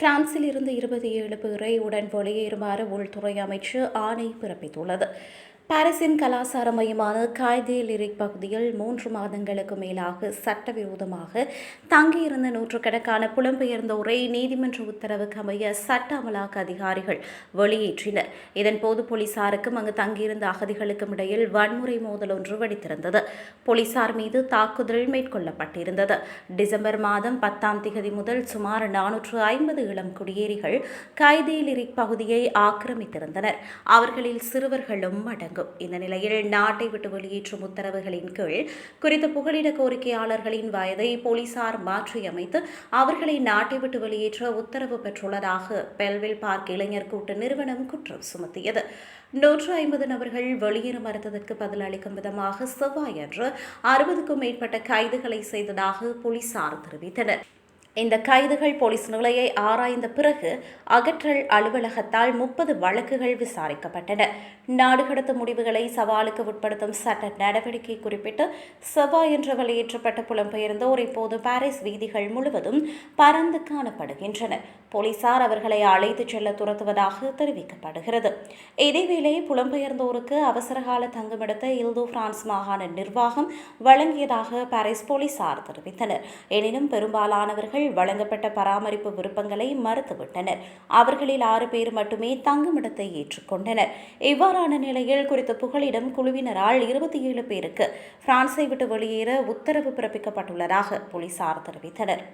பிரான்சில் இருந்து இருபத்தி ஏழு பேரை உடன் வெளியேறுமாறு உள்துறை அமைச்சு ஆணை பிறப்பித்துள்ளது. பாரிஸின் கலாசார மையமான காய்தே லிரிக் பகுதியில் மூன்று மாதங்களுக்கு மேலாக சட்டவிரோதமாக தங்கியிருந்த நூற்றுக்கணக்கான புலம்பெயர்ந்தோரை நீதிமன்ற உத்தரவுக்கு அமைய சட்ட அமலாக்க அதிகாரிகள் வெளியேற்றினர். இதன்போது போலீசாருக்கும் அங்கு தங்கியிருந்த அகதிகளுக்கும் இடையில் வன்முறை மோதல் ஒன்று வெடித்திருந்தது. போலீசார் மீது தாக்குதல் மேற்கொள்ளப்பட்டிருந்தது. டிசம்பர் மாதம் பத்தாம் திகதி முதல் சுமார் நானூற்று ஐம்பது இளம் குடியேறிகள் காய்தே லிரிக் பகுதியை ஆக்கிரமித்திருந்தனர். அவர்களில் சிறுவர்களும் அடங்கும். இந்த நிலையில் நாட்டை விட்டு வெளியேற்றும் உத்தரவுகளின் கீழ் குறித்த புகலிட கோரிக்கையாளர்களின் வயதை போலீசார் மாற்றியமைத்து அவர்களை நாட்டை விட்டு வெளியேற்ற உத்தரவு பெற்றுள்ளதாக பெல்வில் பார்க் இளைஞர் கூட்டு நிறுவனம் குற்றம் சுமத்தியது. நூற்று ஐம்பது நபர்கள் வெளியேற மறுத்ததற்கு பதில் அளிக்கும் விதமாக செவ்வாயன்று அறுபதுக்கும் மேற்பட்ட கைதுகளை செய்ததாக போலீசார் தெரிவித்தனர். இந்த கைதுகள் போலீஸ் நிலையை ஆராய்ந்த பிறகு அகற்றல் அலுவலகத்தால் முப்பது வழக்குகள் விசாரிக்கப்பட்டன. நாடு கடத்த முடிவுகளை சவாலுக்கு உட்படுத்தும் சட்ட நடவடிக்கை குறிப்பிட்டு செவ்வாய் என்று வெளியேற்றப்பட்ட புலம்பெயர்ந்தோர் இப்போது பாரிஸ் வீதிகள் முழுவதும் பறந்து காணப்படுகின்றனர் போலீசார் அவர்களை அழைத்துச் செல்ல துரத்துவதாக தெரிவிக்கப்படுகிறது. இதேவேளை புலம்பெயர்ந்தோருக்கு அவசரகால தங்குமிடத்தை இல்து பிரான்ஸ் மாகாண நிர்வாகம் வழங்கியதாக பாரிஸ் போலீசார் தெரிவித்தனர். எனினும் பெரும்பாலானவர்கள் வழங்கப்பட்ட பராமரிப்பு விருப்பங்களை மறுத்துவிட்டனர். அவர்களில் ஆறு பேர் மட்டுமே தங்குமிடத்தை ஏற்றுக்கொண்டனர். இவ்வாறான நிலையில் குறித்த புகலிடம் குழுவினரால் இருபத்தி ஏழு பேருக்கு பிரான்ஸை விட்டு வெளியேற உத்தரவு பிறப்பிக்கப்பட்டுள்ளதாக போலீசார் தெரிவித்தனர்.